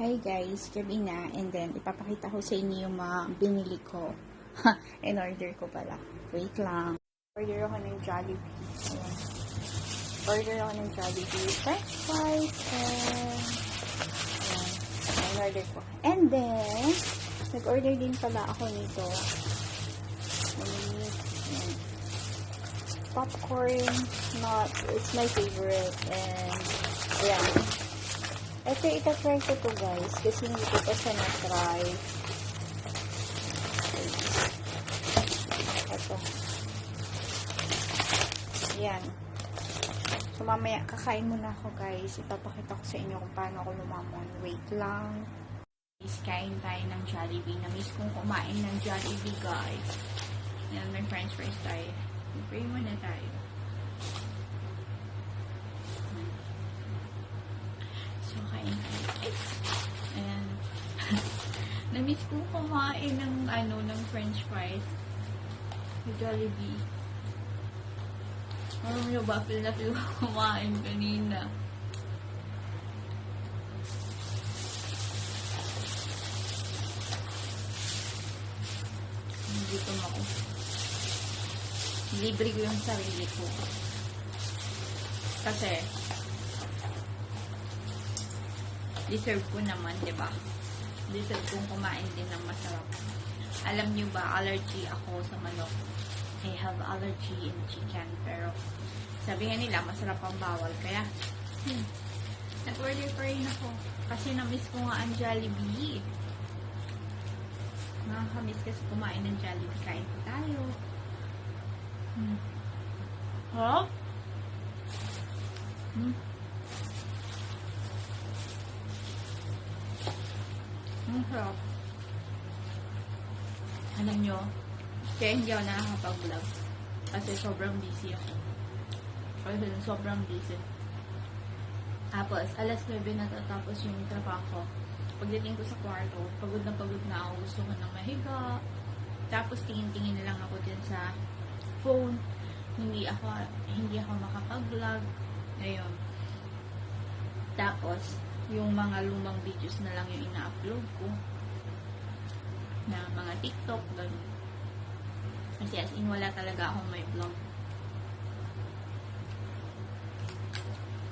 Hi guys, gabi na and then ipapakita ko sa inyo yung mga binili ko. In order ko pala. Wait lang. Order ako ng Jollibee. Ayan. Order ako ng Jollibee. French fries and ayan. Ayan, order ko. And then, nag-order din pala ako nito. Ayan. Popcorn, not, it's my favorite. And, ayan. Ito, itatry ko to guys. Kasi hindi ko pa siya na-try. Ito. Yan. So, mamaya, kakain muna ako guys. Ipapakita ko sa inyo kung paano ako lumamon. Wait lang. Guys, kain tayo ng Jollibee. Na-miss kong kumain ng Jollibee guys. Yan, may french fries tayo. Pray muna tayo. So, kain tayo. guys. Ayan. Na-miss ko kumain ng, ano, ng french fries. Sa Jollibee. Alam nyo ba, feel na feel kumain kanina. Ko ako. Libre ko yung sarili ko. Kasi, deserve ko naman, di ba? Deserve kong kumain din ng masarap. Alam niyo ba, allergy ako sa manok. I have allergy in chicken. Pero, sabi nga nila, masarap ang bawal. Kaya, hmm, nag-order pa rin ako. Kasi na-miss ko nga ang Jollibee. Nakakamiss kasi kumain ng Jollibee. Kain po tayo. Hmm. Huh? Hmm. Ang sarap. Alam nyo, kaya hindi ako nakakapag-vlog. Kasi sobrang busy ako. Kasi sobrang busy. Tapos, alas 9 natatapos yung trabaho. Pagdating ko sa kwarto, pagod na pagod na ako. Gusto ko nang mahiga. Tapos, tingin-tingin na lang ako din sa phone. Hindi ako, hindi ako makapag-vlog. Ayun. Tapos, yung mga lumang videos na lang yung ina-upload ko na mga TikTok, ganun. Kasi as in, wala talaga akong may vlog.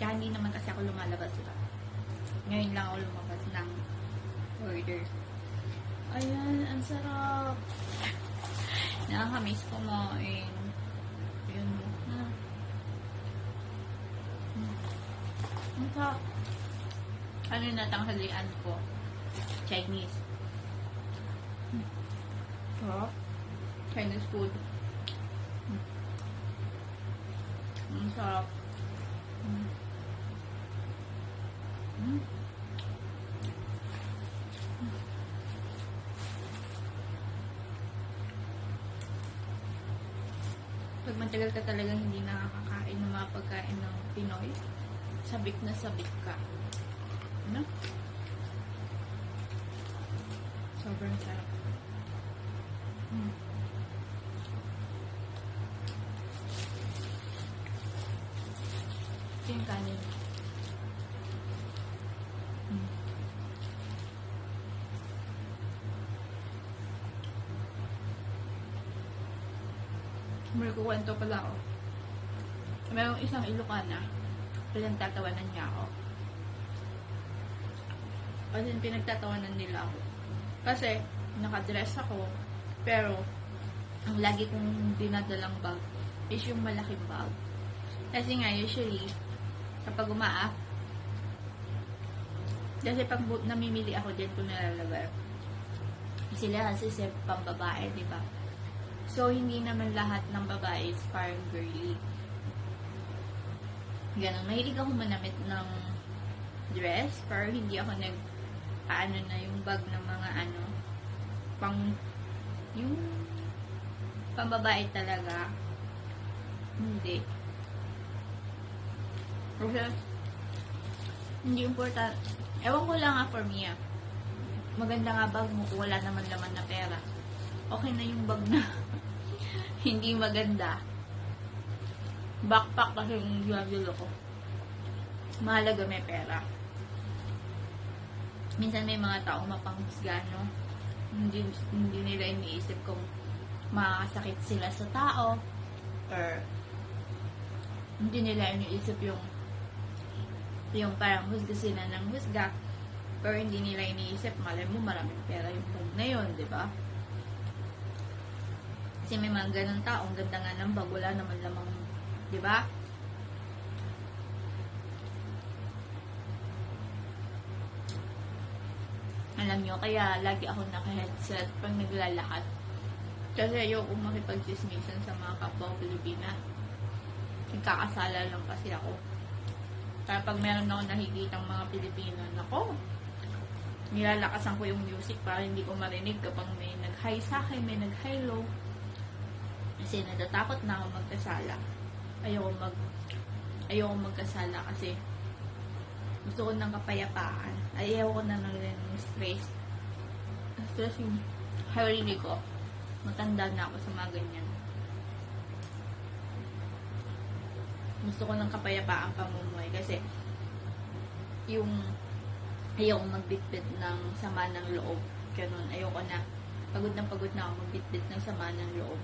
Kaya hindi naman kasi ako lumalabas, diba? Ngayon lang ako lumabas ng order. Ayan, ang sarap. Nakakamiss kumain. Yun. Na. Ang sarap. Ano yung natanghalian ko? Chinese. Sarap. Chinese food. Ang sarap. Mm. Mm. Pag matagal ka talaga hindi nakakakain ng mga pagkain ng Pinoy, sabik na sabik ka. Ano? Sobrang sarap. Mm. Ito yung kanin. Mm. May kukwento pala ako. Mayroong isang Ilocana. Pinagtatawanan niya ako. Kasi pinagtatawanan nila ako. Kasi, nakadress ako. Pero, ang lagi kong dinadalang bag is yung malaking bag. Kasi nga, usually, kapag umaak, kasi pag namimili ako, dyan ko nalalagay. Sila kasi sa pambabae, di ba? So, hindi naman lahat ng babae is parang girly. Ganon. Mahilig ako manamit ng dress, pero hindi ako nag paano na yung bag ng mga ano, pang, yung pambabae talaga. Hindi. Kasi, hindi important. Ewan ko lang nga for me ah. Maganda nga bag mo kung wala naman laman na pera. Okay na yung bag na hindi maganda. Backpack kasi yung ginagalo ko. Mahalaga may pera. Minsan may mga taong mapanghusga, no? Hindi, hindi nila iniisip kung makakasakit sila sa tao or hindi nila iniisip yung yung parang husga sila ng husga pero hindi nila iniisip malay mo maraming pera yung bag na yun, di ba? Kasi may mga ganun tao, ang ganda nga ng bag, wala naman lamang, di ba? Alam nyo, kaya lagi ako naka-headset pag naglalakad. Kasi ayoko makipag-chismisan sa mga kapwa Pilipina. Nagkakasala lang kasi ako. Kaya pag meron ako nakikitang mga Pilipino, nako, nilalakasan ko yung music para hindi ko marinig kapag may nag-high sa akin, may nag-high low. Kasi natatakot na ako magkasala. Ayoko mag ayoko magkasala kasi gusto ko ng kapayapaan. Ayaw ko na ng stress. Stress yung sarili ko. Matanda na ako sa mga ganyan. Gusto ko ng kapayapaan pamumuhay kasi yung ayaw ko magbitbit ng sama ng loob. Ganun. Ayaw ko na pagod na pagod na ako magbitbit ng sama ng loob.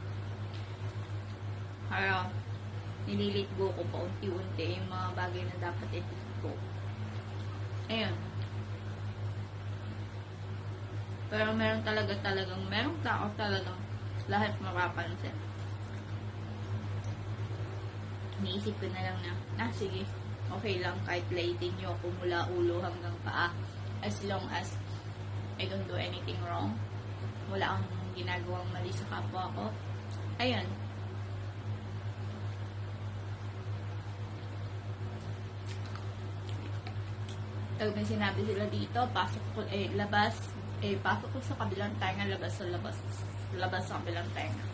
Para nililit go ko pa unti-unti yung mga bagay na dapat i-let go. Ayun. Pero meron talaga talagang, merong tao talagang lahat mapapansin. Iniisip ko na lang na, ah sige, okay lang kahit laitin nyo ako mula ulo hanggang paa. As long as I don't do anything wrong. Wala akong ginagawang mali sa kapwa ko. Ayun. Pag may sinabi sila dito, pasok ko, eh, labas, eh, pasok ko sa kabilang tenga, labas sa labas, labas sa kabilang tenga.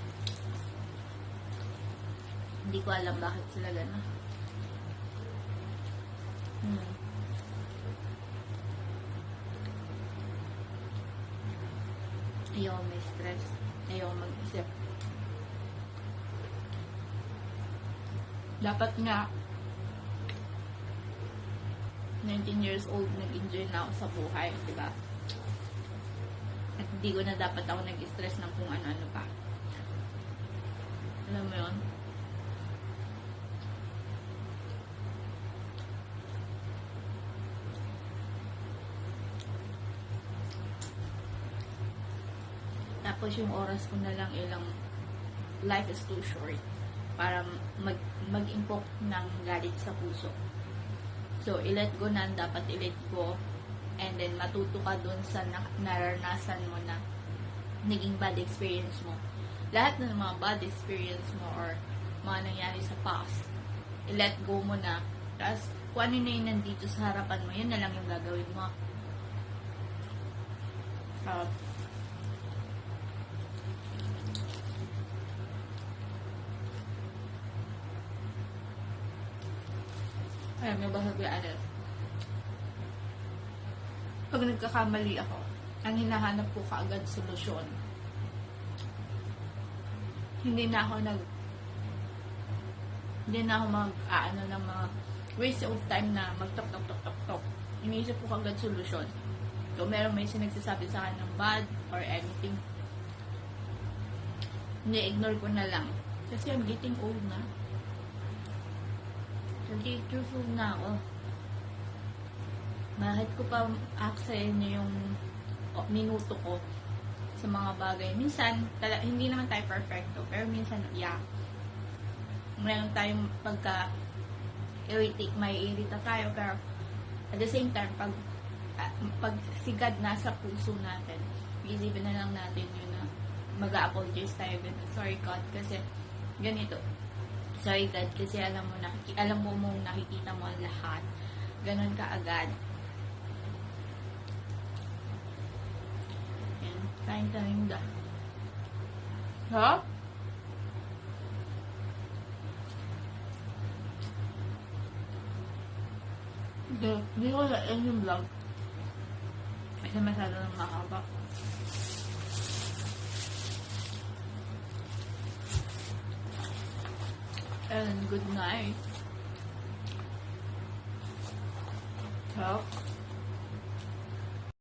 Hindi ko alam bakit sila gano'n. Hmm. Ayaw may stress. Ayaw mag-isip. Dapat nga 19 years old, nag-enjoy na ako sa buhay, di ba? At hindi ko na dapat ako nag-stress ng kung ano-ano pa. Alam mo yun? Tapos yung oras ko na lang ilang life is too short para mag mag-impok ng galit sa puso. So, i-let go na dapat i-let go. And then, matuto ka dun sa na- naranasan mo na naging bad experience mo. Lahat ng mga bad experience mo or mga nangyari sa past, i-let go mo na. Tapos, kung ano na yung nandito sa harapan mo, yun na lang yung gagawin mo. Uh, Ay, may bahagi ano. Pag nagkakamali ako, ang hinahanap ko kaagad solusyon. Hindi na ako nag hindi na ako mag aano ng mga waste of time na magtok tok tok tok tok. Iniisip ko kaagad solusyon. Kung meron may sinagsasabi sa akin ng bad or anything, ni-ignore ko na lang. Kasi I'm getting old na. 28 years old na ako. Bakit ko pa aksayin niyo yung o, minuto ko sa mga bagay. Minsan, tala, hindi naman tayo perfecto, pero minsan, yeah. Meron tayong pagka irritate, may irita tayo, pero at the same time, pag ah, pag sigad nasa puso natin, isipin na lang natin yun na mag-apologize tayo ganun. Sorry God, kasi ganito. Sorry God, kasi alam mo, nakiki alam mo mong nakikita mo ang lahat. Ganun ka agad. Yan, kain tayong da. Ha? Hindi, hindi ko na yung vlog. Kasi masyado nang mahaba. And good night. Ciao.